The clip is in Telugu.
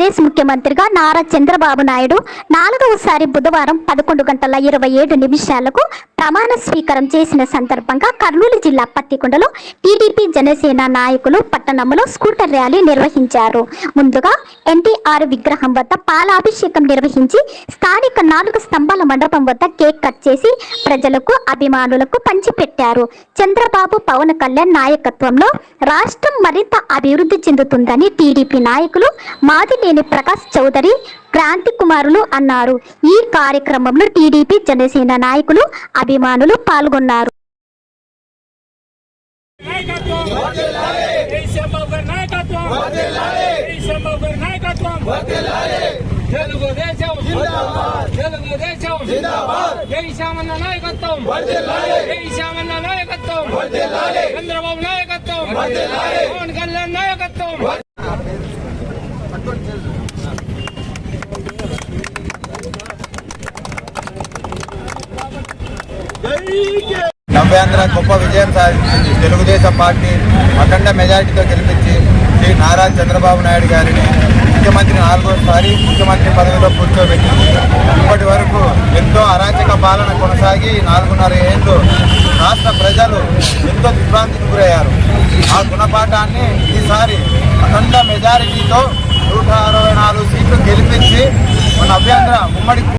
ఆంధ్రప్రదేశ్ ముఖ్యమంత్రిగా నారా చంద్రబాబు నాయుడు నాలుగవసారి బుధవారం పదకొండు గంటల ఇరవై ఏడు నిమిషాలకు ప్రమాణ స్వీకారం చేసిన సందర్భంగా కర్నూలు జిల్లా పత్తికొండలో టీడీపీ జనసేన నాయకులు పట్టణంలో స్కూటర్ ర్యాలీ నిర్వహించారు. ముందుగా ఎన్టీఆర్ విగ్రహం వద్ద పాలాభిషేకం నిర్వహించి స్థానిక నాలుగు స్తంభాల మండపం వద్ద కేక్ కట్ చేసి ప్రజలకు అభిమానులకు పంచిపెట్టారు. చంద్రబాబు పవన్ కళ్యాణ్ నాయకత్వంలో రాష్ట్రం మరింత అభివృద్ధి చెందుతుందని టీడీపీ నాయకులు మాదిలేని ప్రకాష్ చౌదరి క్రాంతి కుమారులు అన్నారు. ఈ కార్యక్రమంలో టీడీపీ జనసేన నాయకులు అభిమానులు పాల్గొన్నారు. తెలుగుదేశం తెలుగుదేశం జై శ్యామన్న నాయకత్వం! జై శ్యామన్న నాయకత్వం! చంద్రబాబు నాయకత్వం! పవన్ కళ్యాణ్ నాయకత్వం! నవ్యాంధ్ర గొప్ప విజయం సాధించింది తెలుగుదేశం పార్టీ అఖండ మెజారిటీతో గెలిపించి శ్రీ నారా చంద్రబాబు నాయుడు గారిని ముఖ్యమంత్రి నాలుగోసారి ముఖ్యమంత్రి పదవిలో కూర్చోబెట్టింది. ఇప్పటి వరకు ఎంతో అరాచక పాలన కొనసాగి నాలుగున్నర ఏళ్ళు రాష్ట్ర ప్రజలు ఎంతో విభ్రాంతికి గురయ్యారు. ఆ గుణపాఠాన్ని ఈసారి అఖండ మెజారిటీతో నూట అరవై నాలుగు సీట్లు గెలిపించి మన అభ్యంతర ఉమ్మడి